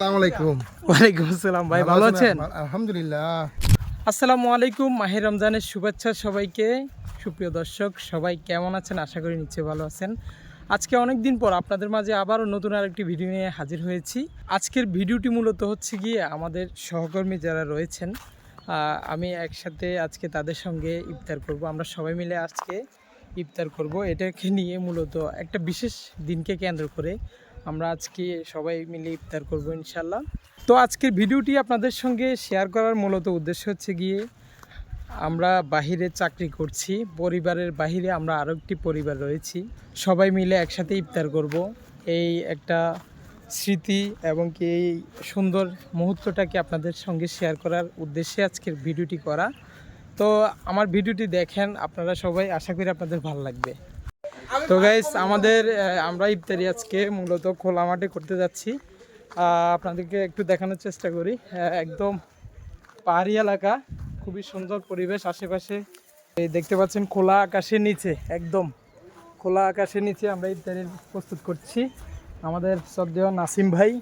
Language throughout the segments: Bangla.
আসসালামু আলাইকুম। ওয়ালাইকুম আসসালাম ভাই ভালো আছেন? আলহামদুলিল্লাহ। আসসালামু আলাইকুম মাহের রমজানের শুভেচ্ছা সবাইকে। সুপ্রিয় দর্শক সবাই কেমন আছেন? আশা করি নিশ্চয়ই ভালো আছেন। আজকে অনেক দিন পর আপনাদের মাঝে আবারও নতুন আরেকটি ভিডিও নিয়ে হাজির হয়েছি। আজকের ভিডিওটি মূলত হচ্ছে গিয়ে আমাদের সহকর্মী যারা রয়েছেন আমি একসাথে আজকে তাদের সঙ্গে ইফতার করব। আমরা সবাই মিলে আজকে ইফতার করব। এটাকে নিয়ে মূলত একটা বিশেষ দিনকে কেন্দ্র করে আমরা আজকে সবাই মিলে ইফতার করব ইনশাল্লাহ তো আজকের ভিডিওটি আপনাদের সঙ্গে শেয়ার করার মূলত উদ্দেশ্য হচ্ছে গিয়ে আমরা বাহিরে চাকরি করছি, পরিবারের বাহিরে আমরা আরও একটি পরিবার রয়েছি। সবাই মিলে একসাথে ইফতার করব। এই একটা স্মৃতি এবং কি এই সুন্দর মুহূর্তটাকে আপনাদের সঙ্গে শেয়ার করার উদ্দেশ্যে আজকের ভিডিওটি করা। তো আমার ভিডিওটি দেখেন, আপনারা সবাই আশা করি আপনাদের ভালো লাগবে। তো গাইস আমাদের আমরা ইফতারি আজকে মূলত খোলা মাঠে করতে যাচ্ছি। আপনাদেরকে একটু দেখানোর চেষ্টা করি। একদম পাহাড়ি এলাকা খুবই সুন্দর পরিবেশ আশেপাশে। এই দেখতে পাচ্ছেন খোলা আকাশের নিচে একদম খোলা আকাশের নিচে আমরা ইফতারি প্রস্তুত করছি। আমাদের শ্রদ্ধেয় নাসিম ভাই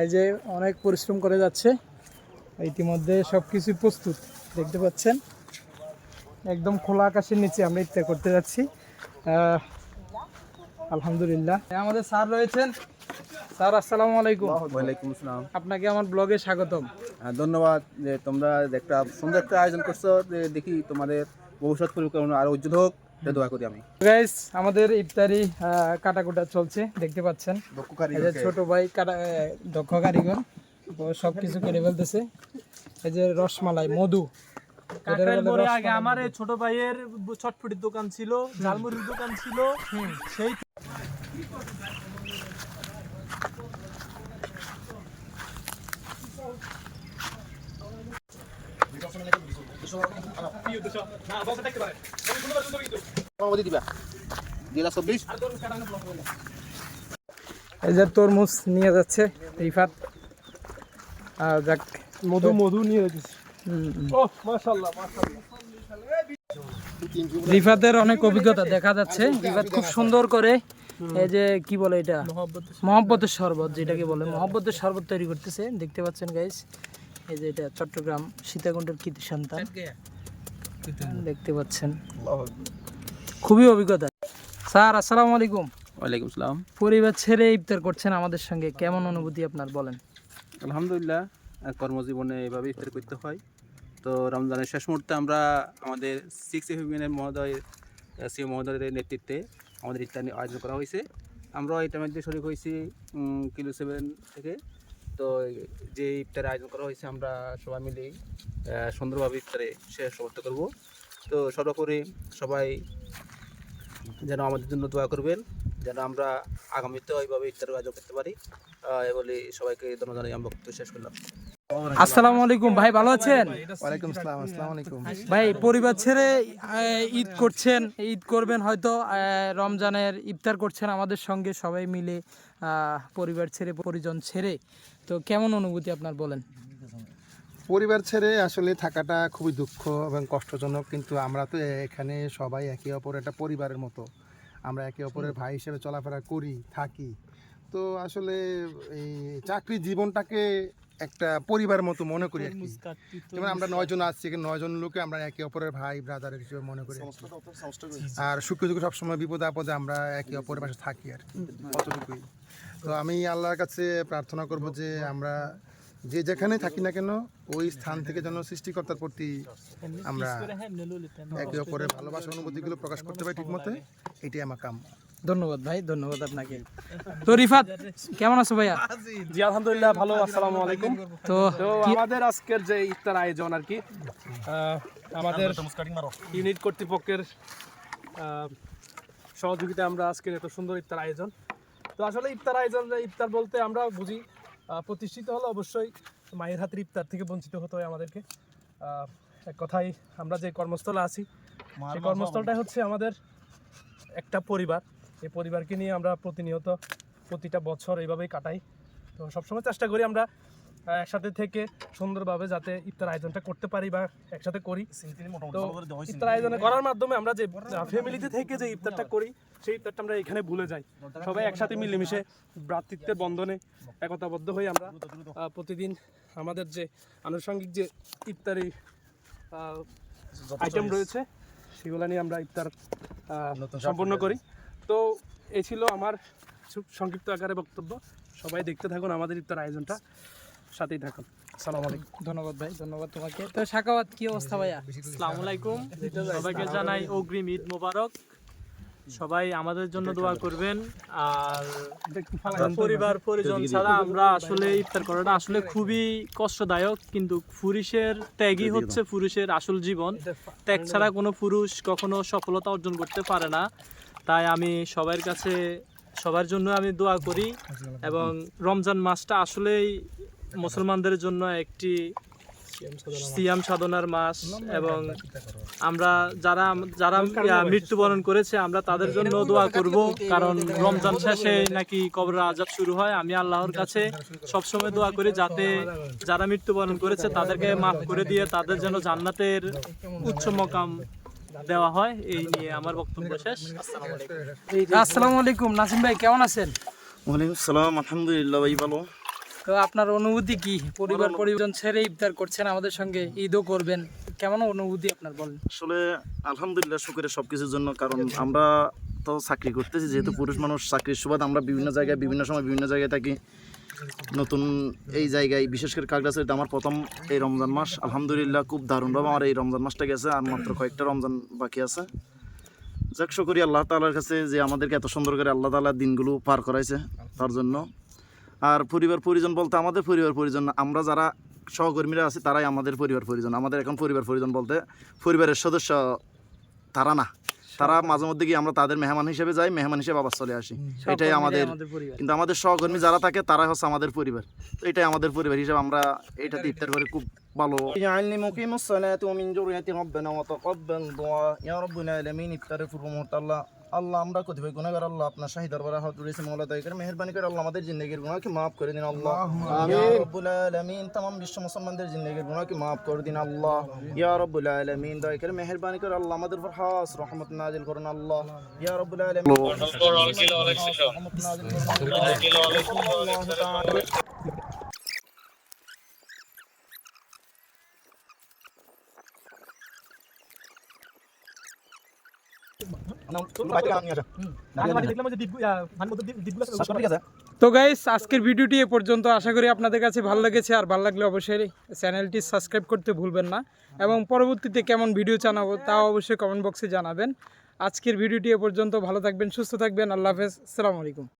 এই যে অনেক পরিশ্রম করে যাচ্ছে। ইতিমধ্যে সব কিছুই প্রস্তুত দেখতে পাচ্ছেন? একদম খোলা আকাশের নিচে আমরা ইফতার করতে যাচ্ছি। আলহামদুলিল্লাহ। আমাদের স্যার রয়েছেন। স্যার আসসালামু আলাইকুম। ওয়ালাইকুম আসসালাম। আপনাকে আমার ব্লগে স্বাগতম। হ্যাঁ, ধন্যবাদ যে তোমরা একটা সুন্দর একটা আয়োজন করছ যে দেখি তোমাদের ভবিষ্যৎ পরিকল্পনা আরও উজ্জ্বল হোক দোয়া করি আমি। গাইস আমাদের ইফতারি কাটাকুটা চলছে দেখতে পাচ্ছেন। ছোট ভাই কাটা দক্ষ কারিগর সব কিছু করে ফেলতেছে। এই যে রসমালাই মধু। আগে আমার এই ছোট ভাইয়ের চটপটির দোকান ছিল ঝালমুড়ির দোকান ছিল সেই এই যে তরমুজ নিয়ে যাচ্ছে রিফাত। আর যাক মধু মধু নিয়ে মাশাআল্লাহ। রিফাতের অনেক অভিজ্ঞতা দেখা যাচ্ছে। রিফাত খুব সুন্দর করে এই যে কি বলে এটা? মহব্বতের শরবত। যেটাকে বলে। মহব্বতের শরবত তৈরি করতেছে। দেখতে পাচ্ছেন গাইস এই যে এটা চট্টগ্রাম সীতাকুণ্ডের কৃতি সন্তান। দেখতে পাচ্ছেন। খুবই অভিজ্ঞতা। স্যার আসসালামু আলাইকুম। ওয়ালাইকুম আসসালাম পরিবার ছেড়ে ইফতার করছেন আমাদের সঙ্গে। কেমন অনুভূতি আপনার বলেন? আলহামদুলিল্লাহ কর্মজীবনে এভাবে ইফতার করতে হয়। তো রমজানের শেষ মুহূর্তে আমরা আমাদের সিক্স ইউনিয়নের মহোদয় সি মহোদয়ের নেতৃত্বে আমাদের ইফতার আয়োজন করা হয়েছে। আমরা এটার মধ্যে শরিক হয়েছি কিলো সেভেন থেকে। তো যে ইফতারের আয়োজন করা হয়েছে, আমরা সবাই মিলে সুন্দরভাবে ইফতারে সে সমর্থ করব। তো সর্বোপরি সবাই যেন আমাদের জন্য দোয়া করবেন, যেন আমরা আগামীতেও এইভাবে ইফতার আয়োজন করতে পারি। এ বলে সবাইকে ধন্যবাদ জানিয়ে আমি বক্তব্য শেষ করলাম। আসসালামু আলাইকুম ভাই ভালো আছেন? ওয়ালাইকুম আসসালাম আসসালামু আলাইকুম। ভাই পরিবার ছেড়ে আহ, ঈদ করছেন ঈদ করবেন হয়তো রমজানের ইফতার করছেন আমাদের সঙ্গে সবাই মিলে আহ, পরিবার ছেড়ে পরিজন ছেড়ে। তো কেমন অনুভূতি আপনার বলেন? পরিবার ছেড়ে আসলে থাকাটা খুবই দুঃখ এবং কষ্টজনক কিন্তু আমরা তো এখানে সবাই একে অপর একটা পরিবারের মতো। আমরা একে অপরের ভাই হিসেবে চলাফেরা করি থাকি। তো আসলে এই চাকরি জীবনটাকে একটা পরিবার মতো মনে করি আর কি। যেমন আমরা নয়জন আসছি এখানে নয়জন লোকে আমরা একে অপরের ভাই ব্রাদার হিসেবে মনে করি আর সুখ দুঃখ সবসময় বিপদে আপদে আমরা একে অপরের পাশে থাকি আর কি। অতটুকুই। তো আমি আল্লাহর কাছে প্রার্থনা করব যে আমরা যে যেখানে থাকি না কেন ওই স্থান থেকে যেন সৃষ্টিকর্তার প্রতি আমরা একে অপরের ভালোবাসা অনুভূতিগুলো প্রকাশ করতে পারি ঠিক মতো এটাই আমার কাম ধন্যবাদ ভাই ধন্যবাদ আপনাকে। তো রিফাত কেমন আছো ভাইয়া? জি আলহামদুলিল্লাহ ভালো আসসালামু আলাইকুম। তো আমাদের আজকের যে ইফতার আয়োজন আর কি আমাদের ইউনিট কর্তৃপক্ষের সহযোগিতায় আমরা আজকের এত সুন্দর ইফতার আয়োজন। তো আসলে ইফতার আয়োজন ইফতার বলতে আমরা বুঝি আহ, প্রতিষ্ঠিত হলে অবশ্যই মায়ের হাতের ইফতার থেকে বঞ্চিত হতে হয় আমাদেরকে। এক কথায় আমরা যে কর্মস্থলে আছি সেই কর্মস্থলটাই হচ্ছে আমাদের একটা পরিবার। এই পরিবারকে নিয়ে আমরা প্রতিনিয়ত প্রতিটা বছর এইভাবেই কাটাই। তো সবসময় চেষ্টা করি আমরা একসাথে থেকে সুন্দরভাবে যাতে ইফতার আয়োজনটা করতে পারি বা একসাথে করি। তো ইফতার আয়োজন করার মাধ্যমে আমরা যে ফ্যামিলিতে থেকে যে ইফতারটা করি সেই ইফতারটা আমরা এখানে ভুলে যাই। সবাই একসাথে মিলেমিশে ভ্রাতৃত্বের বন্ধনে একতাবদ্ধ হয়ে আমরা প্রতিদিন আমাদের যে আনুষঙ্গিক যে ইফতারি আইটেম রয়েছে সেগুলো নিয়ে আমরা ইফতার সম্পন্ন করি। তো এই ছিল আমার সংক্ষিপ্ত আকারে বক্তব্য। সবাই দেখতে থাকুন আমাদের ইফতার আয়োজনটা। সাথেই থাকুন। সালাম আলাইকুম। ধন্যবাদ ভাই ধন্যবাদ তোমাকে। তো সাকাওয়াত কি অবস্থা ভাইয়া? আসসালামু আলাইকুম। সবাইকে জানাই অগ্রিম ঈদ মোবারক। সবাই আমাদের জন্য দোয়া করবেন। আর পরিবার পরিজন ছাড়া আমরা আসলে ইফতার করাটা আসলে খুবই কষ্টদায়ক কিন্তু পুরুষের ত্যাগই হচ্ছে পুরুষের আসল জীবন। ত্যাগ ছাড়া কোনো পুরুষ কখনো সফলতা অর্জন করতে পারে না। তাই আমি সবার কাছে সবার জন্য আমি দোয়া করি এবং রমজান মাসটা আসলেই মুসলমানদের জন্য একটি সিয়াম সাধনার মাস। এবং আমরা যারা যারা মৃত্যুবরণ করেছে আমরা তাদের জন্য দোয়া করব। কারণ রমজান শেষে নাকি কবর আজাব শুরু হয়। আমি আল্লাহর কাছে সবসময় দোয়া করি যাতে যারা মৃত্যুবরণ করেছে তাদেরকে মাফ করে দিয়ে তাদের যেন জান্নাতের উচ্চ মকাম দেওয়া হয়। এই নিয়ে আমার বক্তব্য শেষ। আসসালামু আলাইকুম নাসিম ভাই কেমন আছেন? ওয়ালাইকুম সালাম আলহামদুলিল্লাহ ভাই ভালো। তো আপনার অনুভূতি কি? পরিবার পরিজন ছেড়ে ইফতার করছেন আমাদের সঙ্গে ঈদও করবেন। কেমন অনুভূতি আপনার বলেন? আসলে আলহামদুলিল্লাহ শুক্রের সব কিছুর জন্য কারণ আমরা তো চাকরি করতেছি যেহেতু পুরুষ মানুষ চাকরির সুবাদ আমরা বিভিন্ন জায়গায় বিভিন্ন সময় বিভিন্ন জায়গায় থাকি। নতুন এই জায়গায়, বিশেষ করে কাকড়াছড়িতে আমার প্রথম এই রমজান মাস। আলহামদুলিল্লাহ খুব দারুণভাবে আমার এই রমজান মাসটা গেছে, আর মাত্র কয়েকটা রমজান বাকি আছে। যাক, শুকরি আল্লাহ তালার কাছে যে আমাদেরকে এত সুন্দর করে আল্লাহ তালা দিনগুলো পার করাইছে তার জন্য। আর পরিবার পরিজন বলতে আমাদের পরিবার পরিজন আমরা যারা সহকর্মীরা আছি তারাই আমাদের পরিবার পরিজন। আমাদের এখন পরিবার পরিজন বলতে পরিবারের সদস্য তারা না। তারা মাঝে মধ্যে গিয়ে আমরা তাদের মেহমান হিসেবে যাই মেহমান হিসেবে আবার চলে আসি এটাই আমাদের আমাদের পরিবার কিন্তু আমাদের সহকর্মী যারা থাকে তারাই হচ্ছে আমাদের পরিবার তো এটাই আমাদের পরিবার হিসেবে আমরা এটাতে ইফতার করে খুব ভালো اجعلني مقيم الصلاة ومن ذريتي ربنا وتقبل دعاء يا رب العالمين ইফতারের পূর্ব মুহূর্তে আল্লাহ আল্লাহ আমরা কতিপয় গুণাগার আল্লাহ আপনার শাহী দরবারে হাত তুলেছি মৌলা দয়া করে মেহরবানি করে আল্লাহ আমাদের জিন্দগির গুণাকে মাফ করে দিন আল্লাহ ইয়া রব্বুল আলামিন तमाम বিশ্ব মুসলমানদের জিন্দগির গুণাকে মাফ করে দিন আল্লাহ ইয়া রব্বুল আলামিন দয়া করে মেহরবানি করে আল্লাহ আমাদের উপর খাস রহমত নাজিল করুন আল্লাহ ইয়া রব্বুল আলামিন রহমত নাজিল করুন আল্লাহ তাআলা তো গাইস আজকের ভিডিওটি এ পর্যন্ত। আশা করি আপনাদের কাছে ভালো লেগেছে। আর ভালো লাগলে অবশ্যই চ্যানেলটি সাবস্ক্রাইব করতে ভুলবেন না। এবং পরবর্তীতে কেমন ভিডিও জানাব তাও অবশ্যই কমেন্ট বক্সে জানাবেন। আজকের ভিডিওটি এ পর্যন্ত। ভালো থাকবেন সুস্থ থাকবেন। আল্লাহ হাফেজ। আসসালামু আলাইকুম।